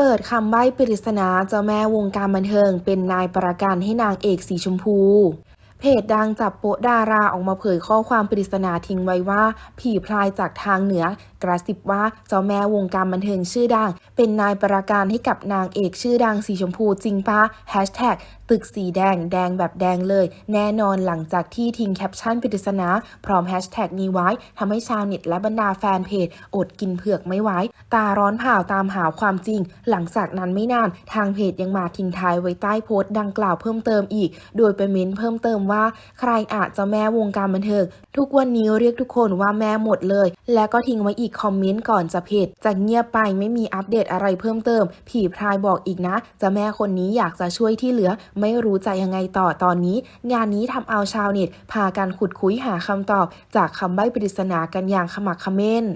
เปิดคำใบ้ปริศนาเจ้าแม่วงการบันเทิงเป็นนายประกันให้นางเอกสีชมพู เพจดังจับโปะดาราออกมาเผยข้อความปริศนาทิ้งไว้ว่า ผีพลายจากทางเหนือกระซิบว่าเจ้าแม่วงการบันเทิงชื่อดัง เป็นนายประกันให้กับนางเอกชื่อดังสีชมพูจริงปะแฮชแท็กตึกสีแดงแดงแบบแดงเลย แน่นอนหลังจากที่ทิ้งแคปชั่นปริศนา พร้อมแฮชแท็กนี้ไว้ทำให้ชาวเน็ตและบรรดาแฟนเพจ อดกินเผือกไม่ไหวตาร้อนเผาตามหาความจริง หลังจากนั้นไม่นานทางเพจยังมาทิ้งท้ายไว้ใต้โพสต์ดังกล่าวเพิ่มเติมอีก โดยไปเม้นเพิ่มเติมว่าใครอาจจะแม่วงการบันเทิงทุกวันนี้เรียกทุกคนว่าแม่หมดเลย และก็ทิ้งไว้อีกคอมเมนต์ก่อนจะเพจจะเงียบไปไม่มีอัปเดตอะไรเพิ่มเติม ผีพรายบอกอีกนะ จะแม่คนนี้อยากจะช่วยที่เหลือ ไม่รู้จะยังไงต่อตอนนี้ งานนี้ทำเอาชาวเน็ตพากันขุดคุยหาคำตอบ จากคำใบ้ปริศนากันอย่างขมักเขม้น